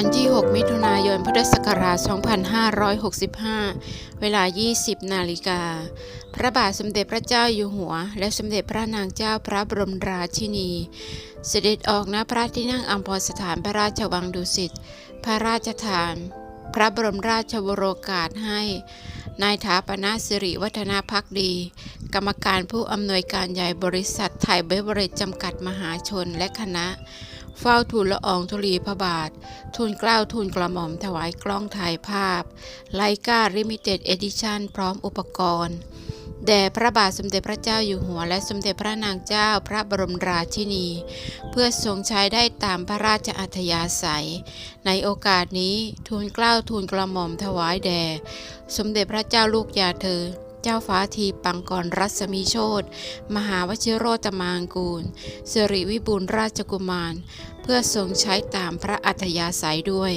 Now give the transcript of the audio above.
วันที่ 6 มิถุนายน พุทธศักราช 2565 เวลา 20 นาฬิกา พระบาทสมเด็จพระเจ้าอยู่หัว และสมเด็จพระนางเจ้าพระบรมราชินี เสด็จออกณพระที่นั่งอัมพรสถานพระราชวังดุสิต พระราชทาน พระบรมราชวโรกาสให้ นายถาปนาสิริวัฒนาพักดี กรรมการผู้อำนวยการใหญ่บริษัทไทยเบเวอเรจจำกัดมหาชนและคณะ เฝ้าทูลละอองธุลีพระบาท ทูลเกล้าทูลกระหม่อมถวายกล้องถ่ายภาพไลกาลิมิเต็ดเอดิชันพร้อมอุปกรณ์แด่พระบาทสมเด็จพระเจ้าอยู่หัวและสมเด็จพระนางเจ้าพระบรมราชินี เพื่อทรงใช้ได้ตามพระราชอัธยาศัย ในโอกาสนี้ทูลเกล้าทูลกระหม่อมถวายแด่ สมเด็จพระเจ้าลูกยาเธอ เจ้าฟ้าทีปังกรรัศมีโชตมหาวชิโรตมางกูลสิริวิบูลราชกุมาร เพื่อทรงใช้ตามพระอัธยาศัยด้วย